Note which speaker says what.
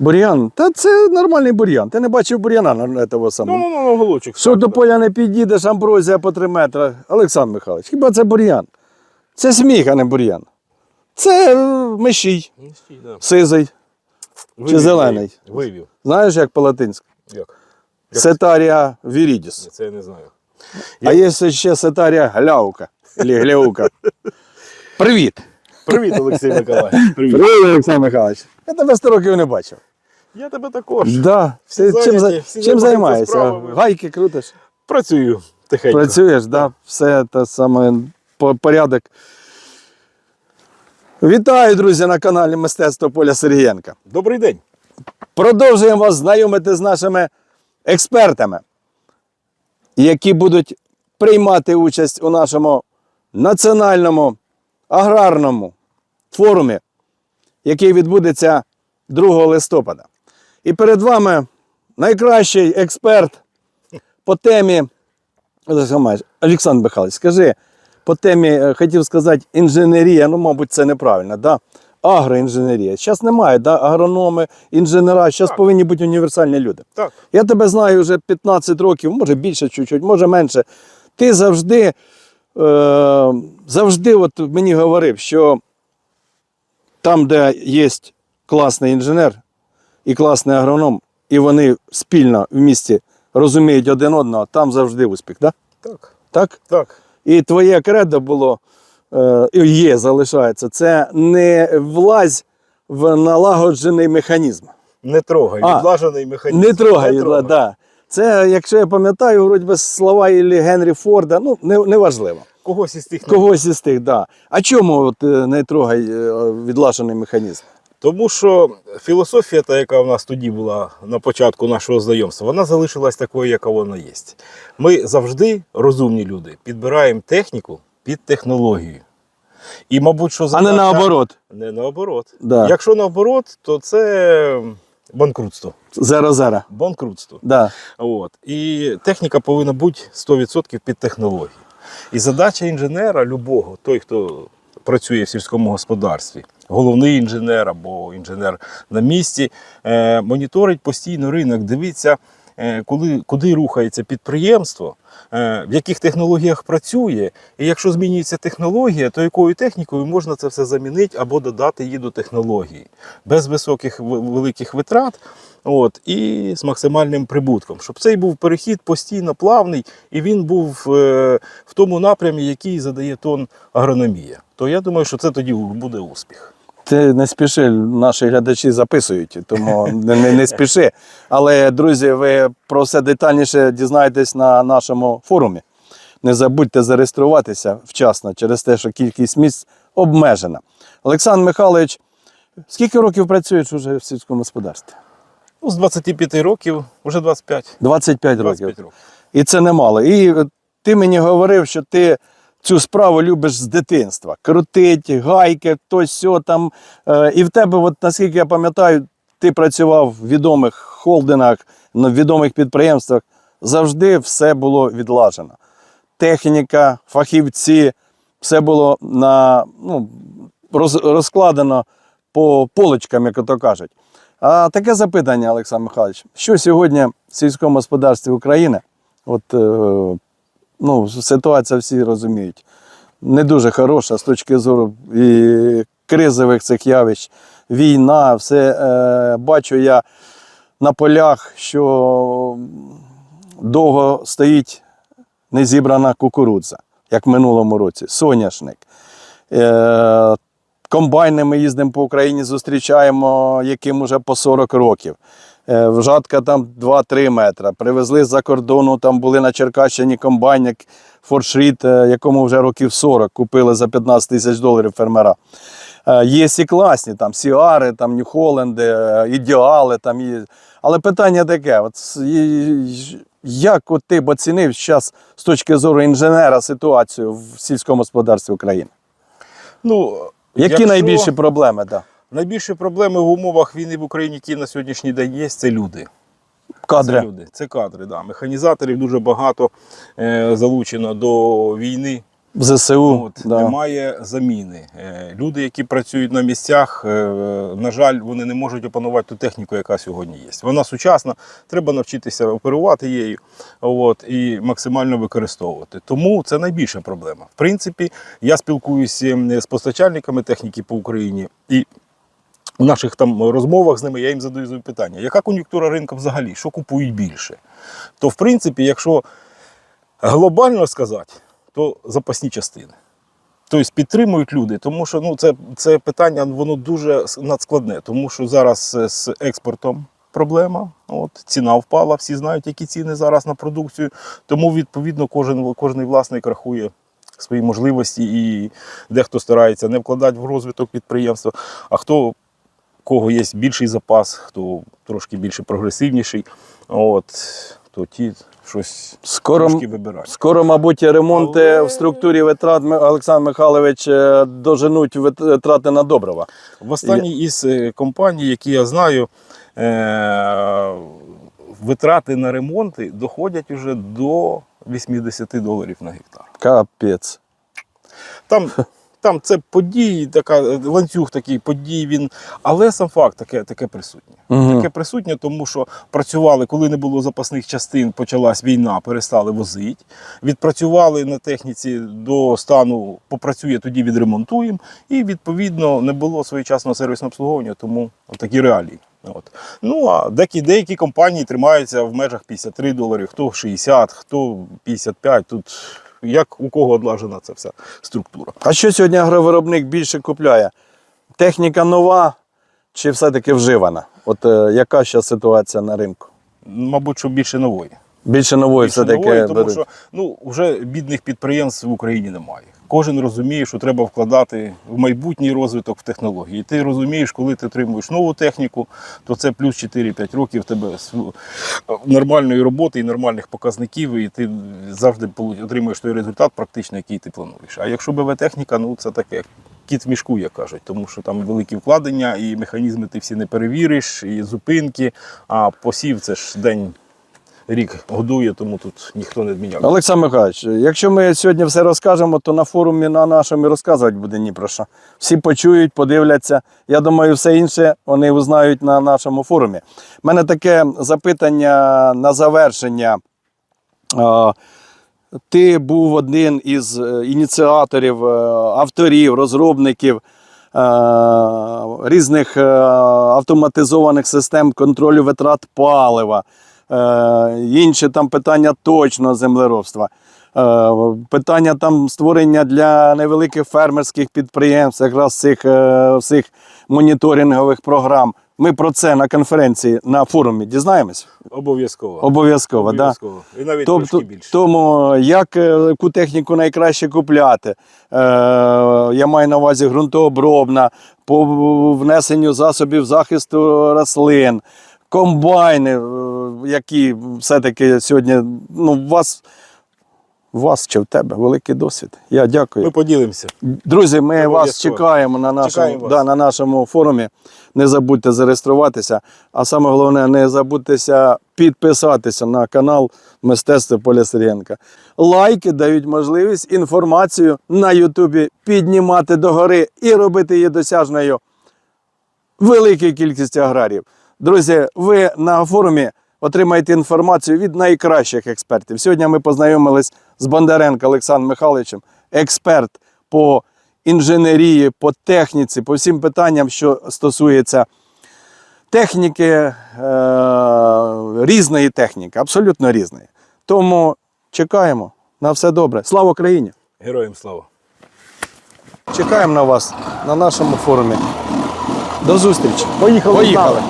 Speaker 1: Бур'ян? Та це нормальний бур'ян. Ти не бачив бур'яна на того самого.
Speaker 2: ну, ну, ну, голочок.
Speaker 1: Що до поля не підійдеш, амброзія по 3 метри. Олександр Михайлович, хіба це бур'ян? Це сміх, а не бур'ян. Це е, мишій,
Speaker 2: да.
Speaker 1: сизий.
Speaker 2: Вивів,
Speaker 1: зелений?
Speaker 2: Вивів.
Speaker 1: Знаєш, як по-латинськи?
Speaker 2: Як? Як?
Speaker 1: Сетарія вірідіс.
Speaker 2: Це я не знаю.
Speaker 1: А є ще сетарія гляука. Гляука. Привіт.
Speaker 2: Привіт, Олексій Миколаївич. Привіт.
Speaker 1: Привіт, Олександр Михайлович. Я тебе 100 років не бачив.
Speaker 2: Я тебе також.
Speaker 1: Да.
Speaker 2: Всі
Speaker 1: Ти чим,
Speaker 2: зайняті, всі
Speaker 1: чим
Speaker 2: займаються
Speaker 1: займаєшся?
Speaker 2: справами.
Speaker 1: Гайки крутиш?
Speaker 2: Працюю тихенько.
Speaker 1: Працюєш, да? все те саме по- порядок. Вітаю, друзі, на каналі Мистецтво Поля Сергієнка.
Speaker 2: Добрий день.
Speaker 1: Продовжуємо вас знайомити з нашими експертами, які будуть приймати участь у нашому національному аграрному форумі, який відбудеться 2 листопада. І перед вами найкращий експерт по темі. Олександр Михайлович, скажи, по темі, е, хотів сказати, інженерія, ну, мабуть, це неправильно, да? агроінженерія. Зараз немає, да? агрономи, інженера, зараз повинні бути універсальні люди.
Speaker 2: Так.
Speaker 1: Я тебе знаю вже 15 років, може більше чуть-чуть, може менше. Ти завжди, е, завжди от мені говорив, що там, де є класний інженер і класний агроном, і вони спільно в місті розуміють один одного, там завжди успіх, да?
Speaker 2: Так.
Speaker 1: так?
Speaker 2: Так.
Speaker 1: І твоє кредо було, е, і є, залишається, це не влазь в налагоджений механізм.
Speaker 2: Не трогай.
Speaker 1: А,
Speaker 2: Відлажений механізм.
Speaker 1: Не трогай, не Да. Це, якщо я пам'ятаю, вроді би слова Іллі Генрі Форда, ну, не, неважливо.
Speaker 2: Когось із тих.
Speaker 1: Когось із тих, да. А чому от, е, не трогай е, відлашений механізм?
Speaker 2: Тому що філософія, та, яка в нас тоді була на початку нашого знайомства, вона залишилась такою, яка вона є. Ми завжди, розумні люди, підбираємо техніку під технологію. І, мабуть, що
Speaker 1: А не наоборот.
Speaker 2: Не наоборот.
Speaker 1: Да.
Speaker 2: Якщо наоборот, то це банкрутство.
Speaker 1: Зеро-зеро.
Speaker 2: Банкрутство.
Speaker 1: Да.
Speaker 2: От. І техніка повинна бути 100% під технології. І задача інженера, любого, той, хто працює в сільському господарстві, головний інженер або інженер на місці, е, моніторить постійно ринок, дивиться, коли, куди рухається підприємство, е, в яких технологіях працює. І якщо змінюється технологія, то якою технікою можна це все замінити або додати її до технології без високих великих витрат. От, і з максимальним прибутком, щоб цей був перехід постійно плавний, і він був е, в тому напрямі, який задає тон агрономія. То я думаю, що це тоді буде успіх.
Speaker 1: Ти не спіши, наші глядачі записують, тому не, не, спіши. Але, друзі, ви про все детальніше дізнаєтесь на нашому форумі. Не забудьте зареєструватися вчасно через те, що кількість місць обмежена. Олександр Михайлович, скільки років працюєш уже в сільському господарстві?
Speaker 2: Ну, з 25 років, вже 25.
Speaker 1: 25 років.
Speaker 2: 25 років.
Speaker 1: І це немало. І ти мені говорив, що ти цю справу любиш з дитинства. Крутить, гайки, то сьо там. Е, І в тебе, от, наскільки я пам'ятаю, ти працював в відомих холдингах, на відомих підприємствах. Завжди все було відлажено. Техніка, фахівці, все було на, ну, роз, розкладено по полочкам, як то кажуть. А таке запитання, Олександр Михайлович, що сьогодні в сільському господарстві України, от е, ну, ситуація всі розуміють, не дуже хороша з точки зору і кризових цих явищ, війна, все е, бачу я на полях, що довго стоїть незібрана кукурудза, як в минулому році, соняшник. Е, комбайни ми їздимо по Україні, зустрічаємо, яким уже по 40 років. Е, Вжатка там 2-3 метри. Привезли з-за кордону, там були на Черкащині комбайник Форшріт, е, якому вже років 40 купили за 15 тисяч доларів фермера. Е, Є і класні, там Сіари, там Нью-Холленди, ідеали. Там є. Але питання таке: от, як от ти б оцінив зараз з точки зору інженера ситуацію в сільському господарстві України?
Speaker 2: Ну,
Speaker 1: Які
Speaker 2: якщо-
Speaker 1: найбільші проблеми? Да?
Speaker 2: Найбільші проблеми в умовах війни в Україні, які на сьогоднішній день є, це люди.
Speaker 1: Кадри.
Speaker 2: Це люди, це кадри. Да. Механізаторів дуже багато е, залучено до війни.
Speaker 1: В ЗСУ.
Speaker 2: От,
Speaker 1: да.
Speaker 2: Немає заміни. Е, Люди, які працюють на місцях, е, на жаль, вони не можуть опанувати ту техніку, яка сьогодні є. Вона сучасна, треба навчитися оперувати її от, і максимально використовувати. Тому це найбільша проблема. В принципі, я спілкуюся з постачальниками техніки по Україні і. В наших там розмовах з ними я їм задаю питання, яка кон'юнктура ринку взагалі, що купують більше? То, в принципі, якщо глобально сказати, то запасні частини. Тобто підтримують люди, тому що ну, це, це питання воно дуже надскладне, тому що зараз е, з експортом проблема. От, ціна впала, всі знають, які ціни зараз на продукцію. Тому, відповідно, кожен, кожен власник рахує свої можливості і дехто старається не вкладати в розвиток підприємства, а хто кого є більший запас, хто трошки більше прогресивніший, от, то ті щось
Speaker 1: Скоро,
Speaker 2: трошки вибирають.
Speaker 1: скоро, мабуть, ремонти
Speaker 2: Але-
Speaker 1: в структурі витрат Олександр Михайлович е, доженуть витрати на добрива.
Speaker 2: В останній із е, компаній, які я знаю, е, витрати на ремонти доходять уже до 80 доларів на гектар.
Speaker 1: Капець.
Speaker 2: Там, там це події, така, е, ланцюг такий подій, він, але сам факт таке, таке присутнє.
Speaker 1: Угу.
Speaker 2: Таке присутнє, тому що працювали, коли не було запасних частин, почалась війна, перестали возити. Відпрацювали на техніці до стану, попрацює, тоді відремонтуємо. І відповідно не було своєчасного сервісного обслуговування, тому такі реалії. От. Ну а деякі, деякі компанії тримаються в межах 53 доларів, хто 60, хто 55. Тут як у кого одлажена ця вся структура.
Speaker 1: А що сьогодні агровиробник більше купляє? Техніка нова чи все-таки вживана? От е, яка зараз ситуація на ринку?
Speaker 2: Мабуть, що більше нової.
Speaker 1: Більше нової
Speaker 2: Більше
Speaker 1: все-таки
Speaker 2: нової, тому
Speaker 1: беруть.
Speaker 2: що ну, вже бідних підприємств в Україні немає. Кожен розуміє, що треба вкладати в майбутній розвиток в технології. Ти розумієш, коли ти отримуєш нову техніку, то це плюс 4-5 років тебе нормальної роботи і нормальних показників, і ти завжди отримуєш той результат, практично, який ти плануєш. А якщо БВ техніка, ну це таке. Кіт в мішку, як кажуть, тому що там великі вкладення, і механізми ти всі не перевіриш, і зупинки, а посів це ж день рік годує, тому тут ніхто не відміняв.
Speaker 1: Олександр Михайлович, якщо ми сьогодні все розкажемо, то на форумі на нашому розказувати буде ні про що. Всі почують, подивляться. Я думаю, все інше вони узнають на нашому форумі. У мене таке запитання на завершення. Ти був один із е, ініціаторів, е, авторів, розробників е, різних автоматизованих систем контролю витрат палива, інші там питання точного землеробства. Е, Питання там створення для невеликих фермерських підприємств, якраз цих е, всіх моніторингових програм. Ми про це на конференції на форумі дізнаємось?
Speaker 2: Обов'язково.
Speaker 1: Обов'язково, да?
Speaker 2: І навіть
Speaker 1: Тобто,
Speaker 2: трошки більше.
Speaker 1: тому як е, яку техніку найкраще купляти? Е, я маю на увазі ґрунтообробна, по внесенню засобів захисту рослин, комбайни, е, які все-таки сьогодні ну, у вас, у вас чи в тебе великий досвід. Я дякую.
Speaker 2: Ми поділимося.
Speaker 1: Друзі, ми вас чекаємо на нашому,
Speaker 2: Чекаємо вас.
Speaker 1: на нашому форумі. Не забудьте зареєструватися. А саме головне, не забудьтеся підписатися на канал Мистецтво Поля Сирієнка. Лайки дають можливість інформацію на Ютубі піднімати догори і робити її досяжною великій кількості аграріїв. Друзі, ви на форумі отримаєте інформацію від найкращих експертів. Сьогодні ми познайомились з Бондаренко Олександром Михайловичем, експерт по інженерії, по техніці, по всім питанням, що стосується техніки, е- різної техніки, абсолютно різної. Тому чекаємо на все добре. Слава Україні!
Speaker 2: Героям слава.
Speaker 1: Чекаємо на вас на нашому форумі. До зустрічі.
Speaker 3: Поїхали.
Speaker 1: Поїхали.